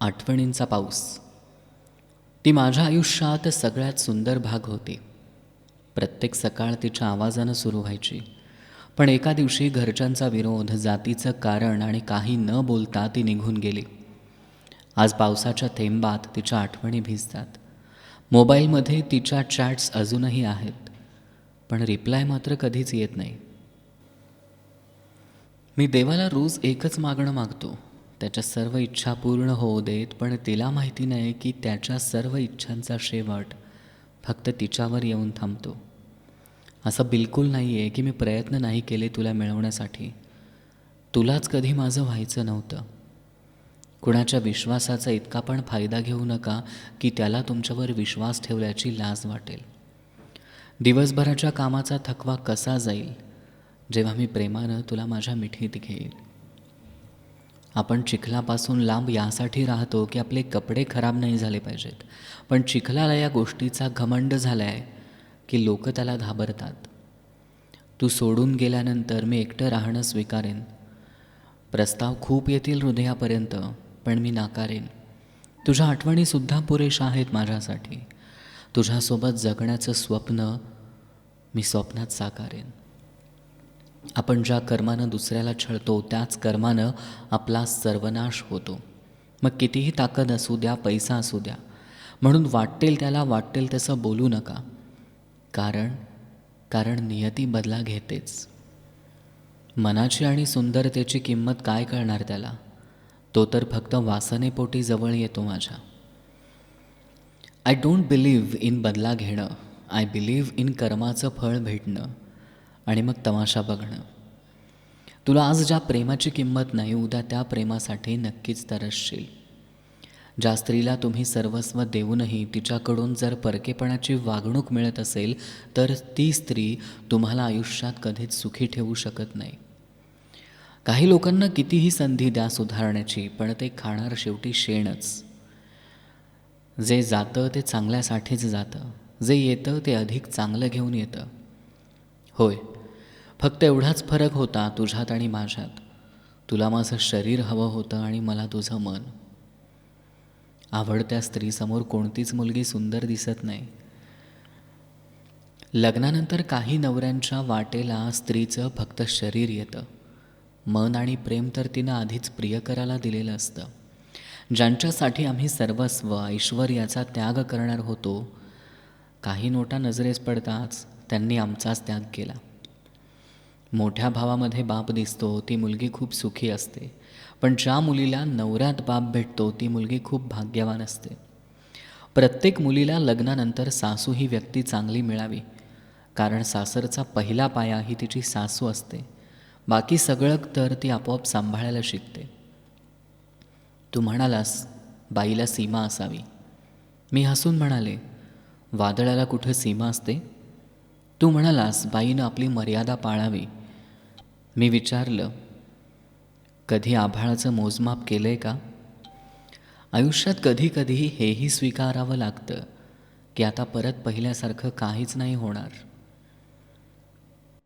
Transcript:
आठवणींचा पाऊस. ती माझ्या आयुष्यात सगळ्यात सुंदर भाग होती. प्रत्येक सकाळ तिच्या आवाजानं सुरू व्हायची. पण एका दिवशी घरच्यांचा विरोध जातीचं कारण आणि काही न बोलता ती निघून गेली. आज पावसाच्या थेंबात तिच्या आठवणी भिजतात. मोबाईलमध्ये तिच्या चॅट्स अजूनही आहेत. पण रिप्लाय मात्र कधीच येत नाही. मी देवाला रोज एकच मागणं मागतो. त्याच्या सर्व इच्छा पूर्ण होऊ देत पण तिला माहिती नाही की त्याच्या सर्व इच्छांचा शेवट फक्त तिच्यावर येऊन थांबतो. असं बिलकुल नाही आहे की मी प्रयत्न नाही केले तुला मिळवण्यासाठी. तुलाच कधी माझं व्हायचं नव्हतं. कुणाच्या विश्वासाचा इतका पण फायदा घेऊ नका की त्याला तुमच्यावर विश्वास ठेवल्याची लाज वाटेल. दिवसभराच्या कामाचा थकवा कसा जाईल? जेव्हा मी प्रेमानं तुला माझ्या मिठीत घेईल. आपण चिखलापासून लांब यासाठी राहतो की आपले कपडे खराब नाही झाले पाहिजेत. पण चिखलाला या गोष्टीचा घमंड झाला आहे की लोक त्याला घाबरतात. तू सोडून गेल्यानंतर मी एकटं राहणं स्वीकारेन. प्रस्ताव खूप येतील हृदयापर्यंत पण मी नाकारेन. तुझ्या आठवणीसुद्धा पुरेशा आहेत माझ्यासाठी. तुझ्यासोबत जगण्याचं स्वप्न मी स्वप्नात साकारेन. आपण ज्या कर्मानं दुसऱ्याला छळतो त्याच कर्मानं आपला सर्वनाश होतो. मग कितीही ताकद असू द्या पैसा असू द्या म्हणून वाटेल त्याला वाटेल तसं बोलू नका. कारण कारण नियती बदला घेतेच. मनाची आणि सुंदरतेची किंमत काय कळणार त्याला? तो तर फक्त वासनेपोटी जवळ येतो माझ्या. आय डोंट बिलीव्ह इन बदला घेणं. आय बिलीव्ह इन कर्माचं फळ भेटणं. आणि मग तमाशा बघणं. तुला आज ज्या प्रेमाची किंमत नाही उद्या त्या प्रेमासाठी नक्कीच तरसशील. ज्या स्त्रीला तुम्ही सर्वस्व देऊनही तिच्याकडून जर परकेपणाची वागणूक मिळत असेल तर ती स्त्री तुम्हाला आयुष्यात कधीच सुखी ठेवू शकत नाही. काही लोकांना कितीही संधी द्या सुधारण्याची पण ते खाणार शेवटी शेणच. जे जातं ते चांगल्यासाठीच जातं. जे येतं ते अधिक चांगलं घेऊन येतं. होय फक्त एवढाच फरक होता तुझ्यात आणि माझ्यात. तुला माझं शरीर हवं होतं आणि मला तुझं मन. आवडत्या स्त्रीसमोर कोणतीच मुलगी सुंदर दिसत नाही. लग्नानंतर काही नवऱ्यांच्या वाटेला स्त्रीचं फक्त शरीर येतं. मन आणि प्रेम तर तिनं आधीच प्रियकराला दिलेलं असतं. ज्यांच्यासाठी आम्ही सर्वस्व ऐश्वर्याचा त्याग करणार होतो काही नोटा नजरेस पडताच त्यांनी आमचाच त्याग केला. मोठ्या भावामध्ये बाप दिसतो ती मुलगी खूप सुखी असते. पण ज्या मुलीला नवऱ्यात बाप भेटतो ती मुलगी खूप भाग्यवान असते. प्रत्येक मुलीला लग्नानंतर सासू ही व्यक्ती चांगली मिळावी. कारण सासरचा पहिला पाया ही तिची सासू असते. बाकी सगळं तर ती आपोआप सांभाळायला शिकते. तू म्हणालास बाईला सीमा असावी. मी हसून म्हणाले वादळाला कुठं सीमा असते? तू म्हणालास बाईनं आपली मर्यादा पाळावी. मी विचारलं कधी आभाळाचं मोजमाप केलं आहे का? आयुष्यात कधी कधी हेही स्वीकारावं लागतं की आता परत पहिल्यासारखं काहीच नाही होणार.